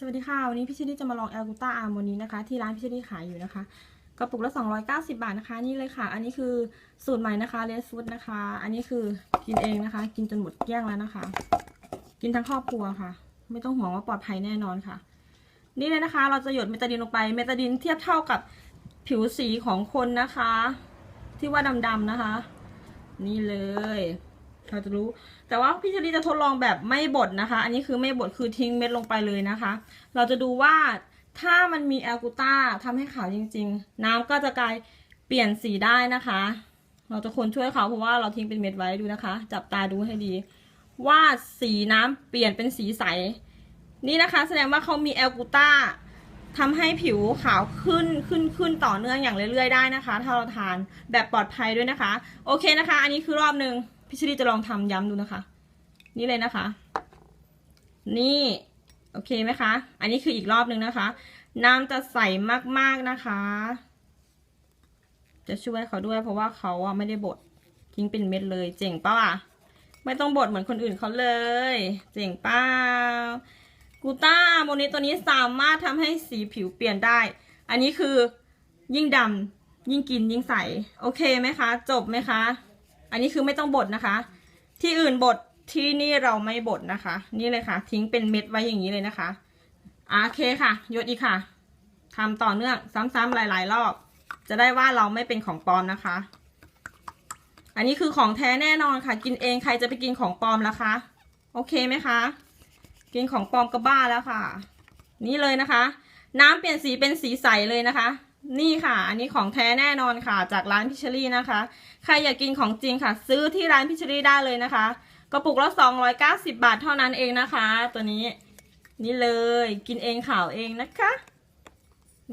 สวัสดีค่ะ วันนี้พี่ชิลี่จะมาลองแอลกูต้าอาร์โมนีนะคะ ที่ร้านพี่ชิลี่ขายอยู่นะคะกระปุกละ290 บาทนะคะ นี่เลยค่ะ อันนี้คือสูตรใหม่นะคะเลสฟูดนะคะ อันนี้คือกินเองนะคะ กินจนหมดเกลี้ยงแล้วนะคะ กินทั้งครอบครัวค่ะ ไม่ต้องห่วงว่าปลอดภัยแน่นอนค่ะ นี่เลยนะคะ เราจะหยดเมตาดินลงไปเมตาดินเทียบเท่ากับผิวสีของคนนะคะ ที่ว่าดำๆนะคะ นี่เลย เราจะรู้ แต่ว่าพี่ชลีจะทดลองแบบไม่บดนะคะ อันนี้คือไม่บดคือทิ้งเม็ดลงไปเลยนะคะ เราจะดูว่าถ้ามันมีแอลกูต้าทำให้ขาวจริง ๆ น้ำก็จะกลายเปลี่ยนสีได้นะคะ เราจะคนช่วยเขาเพราะว่าเราทิ้งเป็นเม็ดไว้ดูนะคะ จับตาดูให้ดี ว่าสีน้ำเปลี่ยนเป็นสีใส นี่นะคะ แสดงว่าเขามีแอลกูต้าทำให้ผิวขาวขึ้นขึ้นขึ้นต่อเนื่องอย่างเรื่อยๆได้นะคะ ถ้าเราทานแบบปลอดภัยด้วยนะคะ โอเคนะคะ อันนี้คือรอบหนึ่ง พี่ชลีจะลองทำย้ำดูนะคะ นี่เลยนะคะ นี่โอเคไหมคะ อันนี้คืออีกรอบหนึ่งนะคะ น้ำจะใสมากๆนะคะ จะช่วยเขาด้วยเพราะว่าเขาอะไม่ได้บดทิ้งเป็นเม็ดเลย เจ๋งป่ะล่ะไม่ต้องบดเหมือนคนอื่นเขาเลย เจ๋งป้ากูต้าโมนิตัวนี้สามารถทำให้สีผิวเปลี่ยนได้ อันนี้คือยิ่งดำยิ่งกินยิ่งใส โอเคไหมคะ จบไหมคะ อันนี้คือไม่ต้องบดนะคะ ที่อื่นบดที่นี่เราไม่บดนะคะ นี่เลยค่ะ ทิ้งเป็นเม็ดไว้อย่างนี้เลยนะคะโอเคค่ะยศอีกค่ะทำต่อเนื่องซ้ำๆหลาย ๆ รอบ จะได้ว่าเราไม่เป็นของปลอมนะคะ อันนี้คือของแท้แน่นอนค่ะ กินเองใครจะไปกินของปลอมล่ะคะ โอเคไหมคะ กินของปลอมก็บ้าแล้วค่ะ นี่เลยนะคะ น้ำเปลี่ยนสีเป็นสีใสเลยนะคะ นี่ค่ะ อันนี้ของแท้แน่นอนค่ะ จากร้านพิชลี่นะคะ ใครอยากกินของจริงค่ะ ซื้อที่ร้านพิชลี่ได้เลยนะคะ กระปุกละ290 บาทเท่านั้นเองนะคะ ตัวนี้ นี่เลยกินเองข่าวเองนะคะ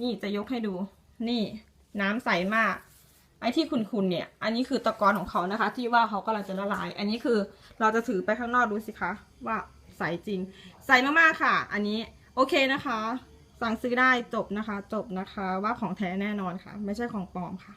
นี่จะยกให้ดู นี่ น้ำใสมาก ไอ้ที่คุณๆเนี่ย อันนี้คือตะกอนของเขานะคะ ที่ว่าเขากำลังจะละลาย อันนี้คือเราจะถือไปข้างนอกดูสิคะ ว่าใสจริง ใสมากๆค่ะ อันนี้โอเคนะคะ สั่งซื้อได้จบนะคะ จบนะคะว่าของแท้แน่นอนค่ะ ไม่ใช่ของปลอมค่ะ